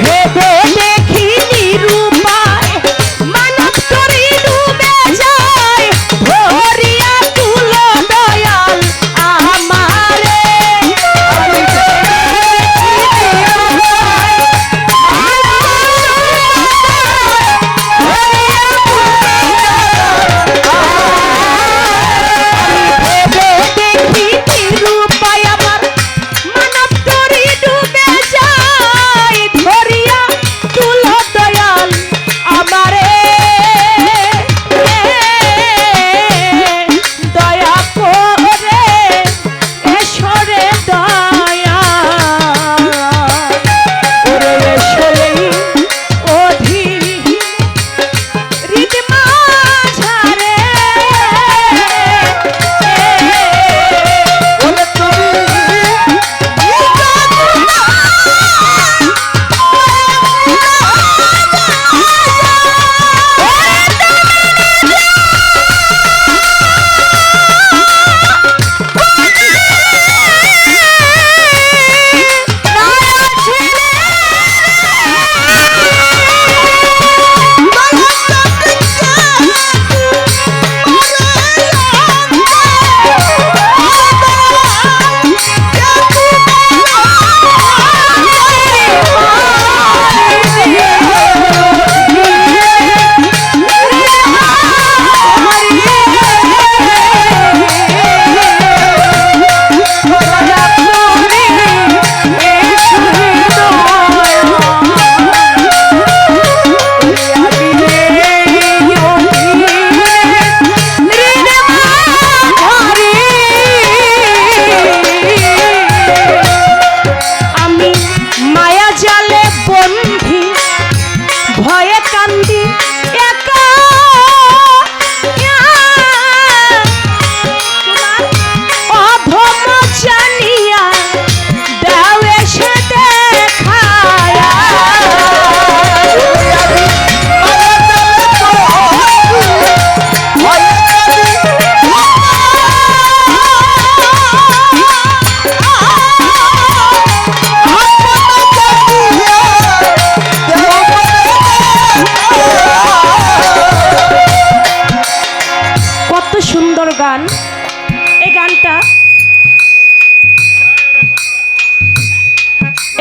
ভেবে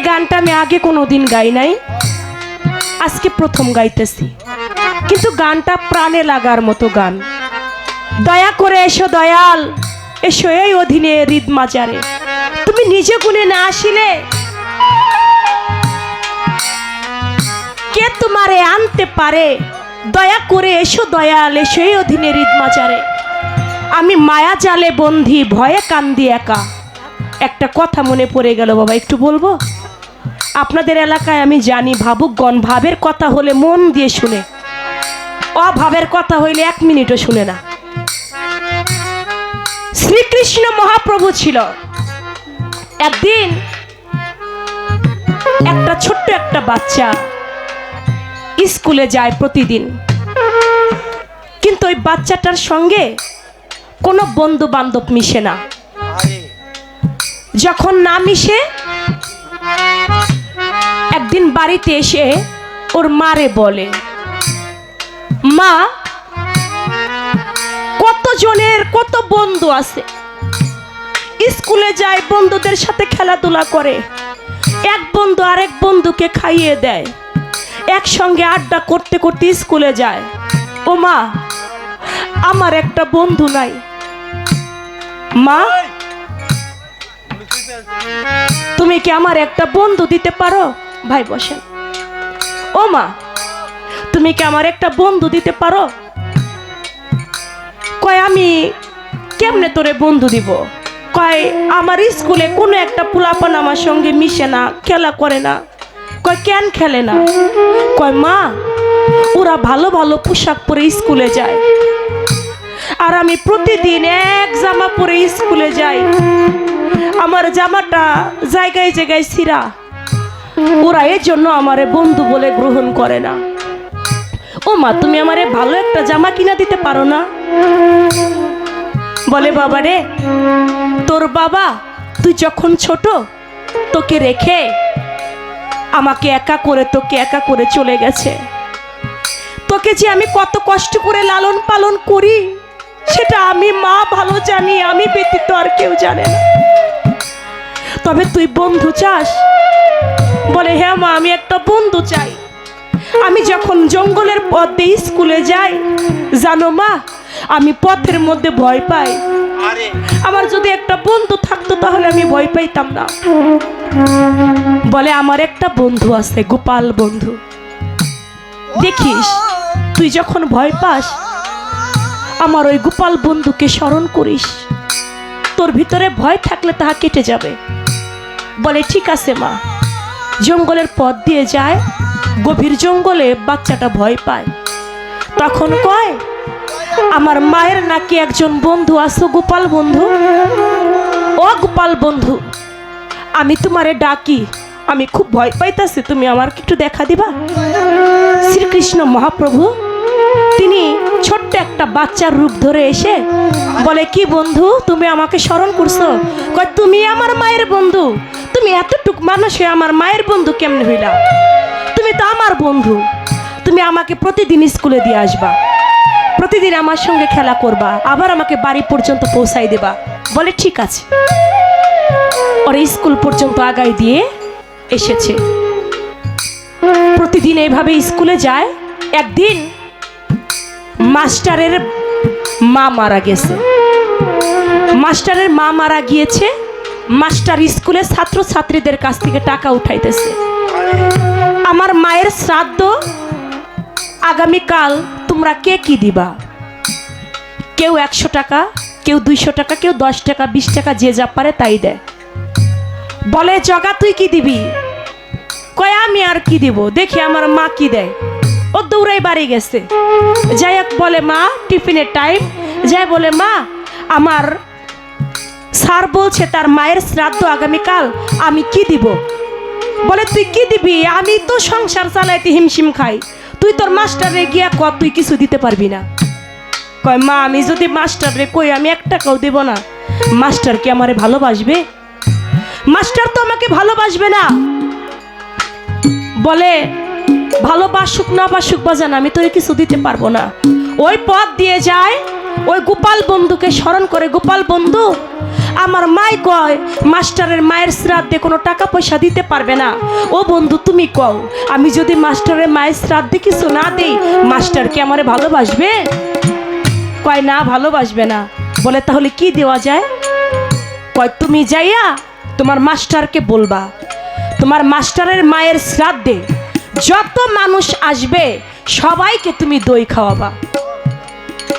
এই গানটা আমি আগে কোনো দিন গাই নাই। আজকে প্রথম গাইতেছি। কিন্তু গানটা প্রাণে লাগার মতো গান। দয়া করে এসো দয়াল, এসো এই অধীনে হৃদ মাজারে। তুমি নিজে গুণে না আসিলে। কে তোমারে আনতে পারে? দয়া করে এসো দয়াল, এসো এই অধীনে হৃদ মাজারে। আমি মায়া জালে বন্ধি, ভয়ে কান্দি একা। একটা কথা মনে পড়ে গেল বাবা, একটু বলব? আপনাদের এলাকায় আমি জানি, ভাবুকগণ, ভাবের কথা হলে মন দিয়ে শুনে। অভাবের কথা হইলে এক মিনিটও শুনে না। শ্রীকৃষ্ণ মহাপ্রভু ছিল। একদিন একটা ছোট্ট একটা বাচ্চা স্কুলে যায় প্রতিদিন। কিন্তু ওই বাচ্চাটার সঙ্গে কোনো বন্ধু বান্ধব মিশে না। যখন না মিশে একদিন বাড়িতে এসে ওর মারে বলে, মা কত জনের কত বন্ধু আছে? স্কুলে যায়, বন্ধুদের সাথে খেলাধুলা করে। এক বন্ধু আরেক বন্ধুকে খাইয়ে দেয়। একসঙ্গে আড্ডা করতে করতে স্কুলে যায়। ও মা, আমার একটা বন্ধু নাই। মা, তুমি কি আমার একটা বন্ধু দিতে পারো? ভাই বসেন। ও মা, তুমি কি আমার একটা বন্ধু দিতে পারো? কয়, আমি কেমনে তোরে বন্ধু দিব? কয়, আমার স্কুলে কোনো একটা পোলাপান আমার সঙ্গে মিশে না, খেলা করে না। কয়, কেন খেলে না? কয়, মা, ওরা ভালো ভালো পোশাক পরে স্কুলে যায়। আর আমি প্রতিদিন এক জামা পরে স্কুলে যাই। আমার জামাটা জায়গায় জায়গায় ছিঁড়া। ওরা এর জন্য আমারে বন্ধু বলে গ্রহণ করে না। ও মা, তুমি আমারে ভালো একটা জামা কিনা দিতে পারো না? বলে বাবা রে তোর বাবা, তুই যখন ছোট, তোকে রেখে আমাকে একা করে, তোকে একা করে চলে গেছে। তোকে যে আমি কত কষ্ট করে লালন পালন করি, সেটা আমি মা ভালো জানি, আমি ব্যতীত আর কেউ জানে না। তবে তুই বন্ধু চাস বলে হ্যাঁ মা আমি একটা বন্ধু চাই। আমি যখন জঙ্গলের পথ স্কুলে যাই জানো মা আমি পথের মধ্যে ভয় পাই। আমার যদি একটা বন্ধু থাকতো তাহলে আমি ভয় পাইতাম না। বলে আমার একটা বন্ধু আছে গোপাল বন্ধু। দেখিস তুই যখন ভয় পাস আমার ওই গোপাল বন্ধুকে স্মরণ করিস। তোর ভিতরে ভয় থাকলে তাহা কেটে যাবে। বলে ঠিক আছে মা। জঙ্গলের পথ দিয়ে যায়, গভীর জঙ্গলে বাচ্চাটা ভয় পায়। তখন কয়, আমার মায়ের নাকি একজন বন্ধু আছো, গোপাল বন্ধু? ও গোপাল বন্ধু, আমি তোমারে ডাকি, আমি খুব ভয় পাইতাছি, তুমি আমার একটু দেখা দিবা? শ্রীকৃষ্ণ মহাপ্রভু, তিনি ছোট্ট একটা বাচ্চার রূপ ধরে এসে বলে, কি বন্ধু, তুমি আমাকে স্মরণ করছ? কয়, তুমি আমার মায়ের বন্ধু তুমি এতটুক মানুষ আমার মায়ের বন্ধু কেমনে হইলা? তুমি তো আমার বন্ধু। তুমি আমাকে প্রতিদিন স্কুলে দিয়ে আসবা। প্রতিদিন আমার সঙ্গে খেলা করবা। আবার আমাকে বাড়ি পর্যন্ত পৌঁছাই দেবা। বলে ঠিক আছে। ওরা স্কুল পর্যন্ত আগাই দিয়ে এসেছে। প্রতিদিন এইভাবে স্কুলে যায়। একদিন মাস্টারের মা মারা গেছে। মাস্টারের মা মারা গিয়েছে। মাস্টার স্কুলে ছাত্র ছাত্রীদের কাছ থেকে টাকা উঠাইতেছে। আমার মায়ের শ্রাদ্ধ, আগামীকাল তোমরা কে কি দিবা? কেউ একশো টাকা, কেউ দুইশো টাকা, কেউ দশ টাকা, বিশ টাকা, যে যা পারে তাই দেয়। বলে, জগা, তুই কি দিবি? কয়, আমি আর কি দিব? দেখি আমার মা কি দেয়। ও দৌড়াই বাড়ি গেছে। যাই বলে, মা, টিফিনের টাইম যাই বলে, মা, আমার স্যার বলছে, তার মায়ের শ্রাদ্ধ আগামীকাল, আমি কি দিব? বলে, তুই কি দিবি? আমি তো সংসার চালাইতে হিমশিম খাই। তুই তোর মাস্টারে গিয়া ক তুই কিছু দিতে পারবি না। কয়, মা, আমি যদি মাস্টারে কই, আমি এক টাকাও দেব না। মাস্টার কি আমারে ভালোবাসবে? মাস্টার তো আমাকে ভালোবাসবে না। বলে, ভালোবাসুক না বাসুক বাজান, আমি তোরে কিছু দিতে পারব না। ওই পথ দিয়ে যায়, ওই গোপাল বন্ধুকে স্মরণ করে, গোপাল বন্ধু আমার মাই কয়, মাস্টারের মায়ের শ্রাদ্ধে কোনো টাকা পয়সা দিতে পারবে না। ও বন্ধু, তুমি কও, আমি যদি মাস্টারের মায়ের শ্রাদ্ধে কিছু না দেই, মাস্টার কি আমারে ভালোবাসবে? কয়, না, ভালোবাসবে না। বলে, তাহলে কি দেওয়া যায়? কয়, তুমি যাইয়া তোমার মাস্টারকে বলবা, তোমার মাস্টারের মায়ের শ্রাদ্ধে যত মানুষ আসবে, সবাইকে তুমি দই খাওয়াবা।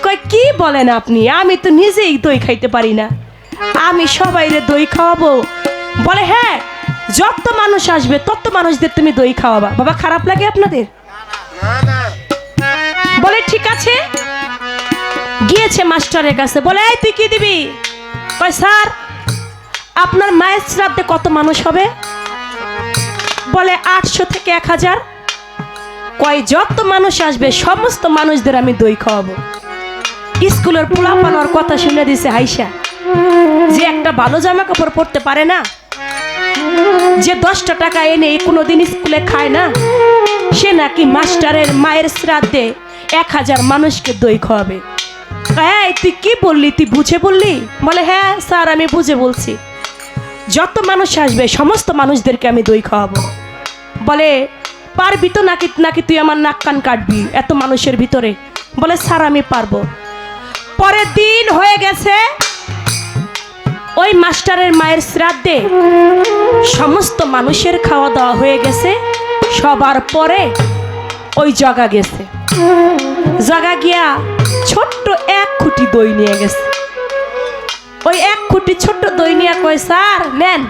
কয়, কি বলেন আপনি? আমি তো নিজেই দই খাইতে পারি না। আমি সবাইরে দই খাওয়াবো। বলে হ্যাঁ যত মানুষ আসবে, তত মানুষদের তুমি দই খাওয়াবা। বাবা, খারাপ লাগে আপনাদের? বলে, ঠিক আছে। গিয়েছে মাস্টারের কাছে। বলে, এই, তুই কি দিবি? কয়, স্যার, আপনার মায়ের শ্রাদ্ধে কত মানুষ হবে? বলে, আটশো থেকে এক হাজার। কয়, যত মানুষ আসবে, সমস্ত মানুষদের আমি দই খাওয়াবো। স্কুলের পোলা পানোর কথা শুনে দিছে হাইসা। যে একটা ভালো জামা কাপড় পরতে পারে না, যে দশটা টাকা এনে কোনোদিন স্কুলে খায় না, সে নাকি মাস্টারের মায়ের শ্রাদ্ধে এক হাজার মানুষকে দই খাওয়াবে। হ্যাঁ তুই কি বললি? তুই বুঝে বললি? বলে হ্যাঁ স্যার, আমি বুঝে বলছি। যত মানুষ আসবে, সমস্ত মানুষদেরকে আমি দই খাওয়াবো। বলে, পারবি তো নাকি নাকি তুই আমার নাক কান কাটবি এত মানুষের ভিতরে? বলে, স্যার, আমি পারব। পরের দিন হয়ে গেছে ওই মাস্টারের মায়ের শ্রাদ্ধে সমস্ত মানুষের খাওয়া দাওয়া হয়ে গেছে, সবার পরে ওই জগা গেছে। জগা গিয়া ছোট্ট এক খুঁটি দই নিয়ে গেছে। ওই এক খুঁটি ছোট্ট দই নিয়ে কয়, স্যার, নেন,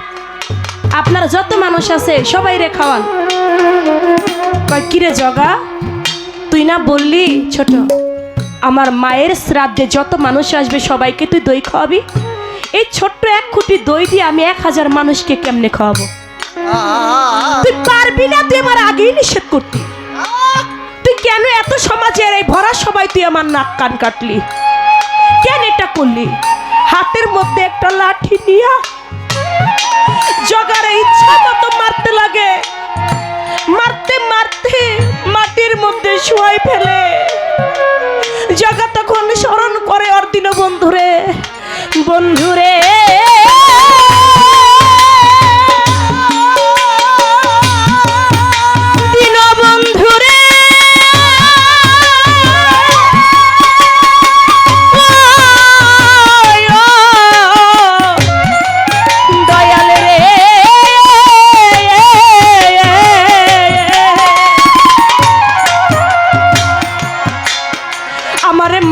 আপনার যত মানুষ আছে সবাই রে খাওয়ান। কয়, কিরে জগা, তুই না বললি ছোট, আমার মায়ের শ্রাদ্ধে যত মানুষ আসবে সবাইকে তুই দই খাওয়াবি? এই ছোট্ট এক খুঁটি দই দিয়ে আমি এক হাজার মানুষকে কেমনে খাওয়াবো? তুই পারবি না তুই আমার আগেই নিষেধ করতি। তুই কেন এত সমাজের এই ভরা সবাই তুই আমার নাক কান কাটলি? কেন এটা করলি? হাতের মধ্যে একটা লাঠি নিয়া জগারে ইচ্ছা মতো মারতে লাগে। মারতে মারতে মাটির মধ্যে শুয়াই ফেলে। বন্ধুরে।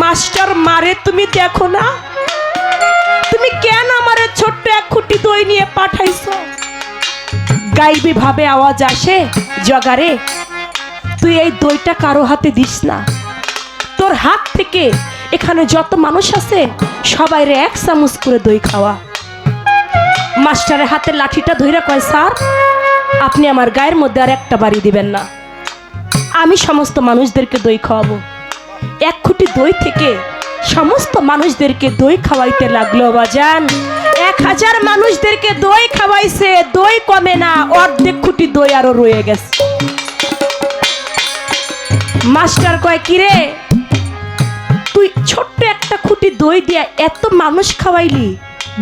মাস্টার মারে তুমি দেখো না। গাইবি ভাবে আওয়াজ আসে, জগারে, তুই এই দইটা কারও হাতে দিস না। তোর হাত থেকে এখানে যত মানুষ আছে, সবাই রে এক চামচ করে দই খাওয়া। মাস্টারের হাতে লাঠিটা ধইরা কয়, স্যার, আপনি আমার গায়ের মধ্যে আর একটা বাড়ি দিবেন না। আমি সমস্ত মানুষদেরকে দই খাওয়াবো। এক খুঁটি দই থেকে সমস্ত মানুষদেরকে দই খাওয়াইতে লাগল, বাজান। এক হাজার মানুষদেরকে দই খাওয়াইছে, দই কমে না, অর্ধেক খুঁটি দই আরও রয়ে গেছে। মাস্টার কয়, কিরে, তুই ছোট্ট একটা খুঁটি দই এত মানুষ খাওয়াইলি?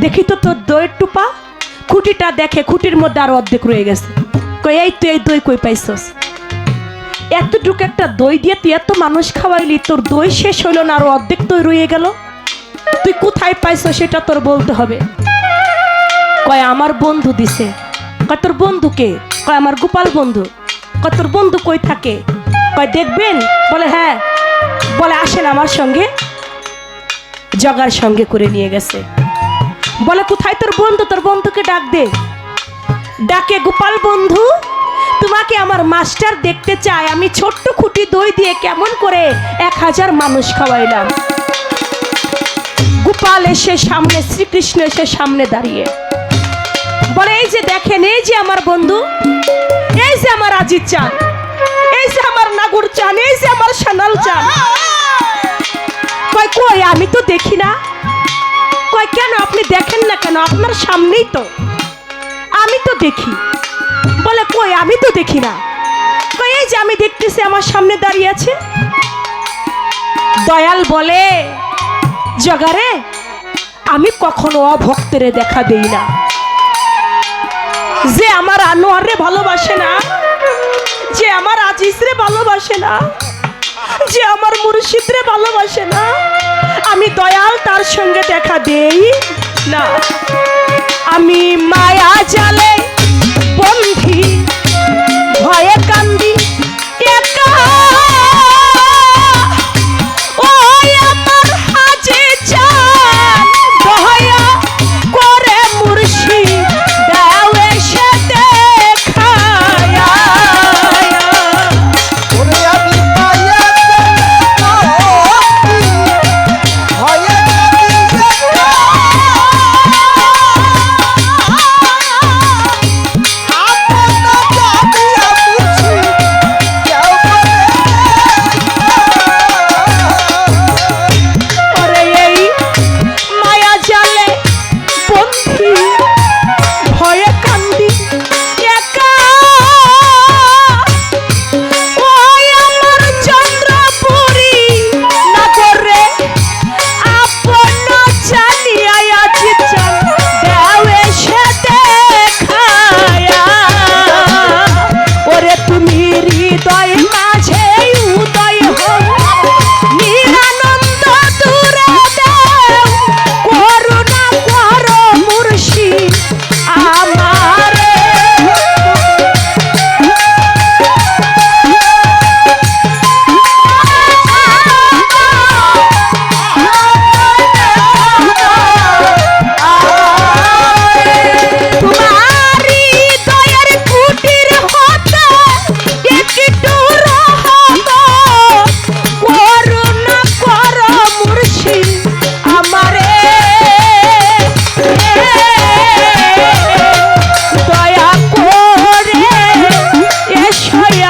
দেখি তো তোর দইয়ের টুপা। খুঁটিটা দেখে খুঁটির মধ্যে আরও অর্ধেক রয়ে গেছে। কই এই তুই এই দই কই পাইছস? এতটুকু একটা দই দিয়ে তুই এত মানুষ খাওয়াইলি, তোর দই শেষ হইল না, আরও অর্ধেক দই রয়ে গেল? তুই কোথায় পাইছো সেটা তোর বলতে হবে। কয়, আমার বন্ধু দিছে। কয়, তোর বন্ধুকে কয়, আমার গোপাল বন্ধু। কয়, তোর বন্ধু কই থাকে? কয়, দেখবেন? বলে হ্যাঁ। বলে, আসেন আমার সঙ্গে। জগার সঙ্গে করে নিয়ে গেছে। বলে, কোথায় তোর বন্ধু? তোর বন্ধুকে ডাক দে। ডাকে, গোপাল বন্ধু, তোমাকে আমার মাস্টার দেখতে চায় আমি ছোট্ট খুঁটি দই দিয়ে কেমন করে এক হাজার মানুষ খাওয়াইলাম। গোপাল এসে সামনে, শ্রীকৃষ্ণ এসে সামনে দাঁড়িয়ে। বলে, এই যে দেখেন, এই যে আমার বন্ধু, এই যে আমার আজিজ চান এই যে আমার নাগুর চান এই যে আমার সানাল চান কয়, কই, আমি তো দেখি না। কয়, কেন আপনি দেখেন না কেন? আপনার সামনেই তো। আমি তো দেখি। বলে, কই, আমি তো দেখি না। কই এই যে আমি দেখতেছি, আমার সামনে দাঁড়িয়ে আছে। দয়াল বলে, জগারে, আমি কখনো অভক্তরে দেখা দেই না। যে আমার আনোয়ারে ভালোবাসে না, যে আমার আজিজরে ভালোবাসে না, যে আমার মুর্শিদরে ভালোবাসে না, আমি দয়াল তার সঙ্গে দেখা দেই না। আমি মায়া জালে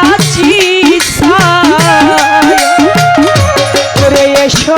আছি ওরে এসো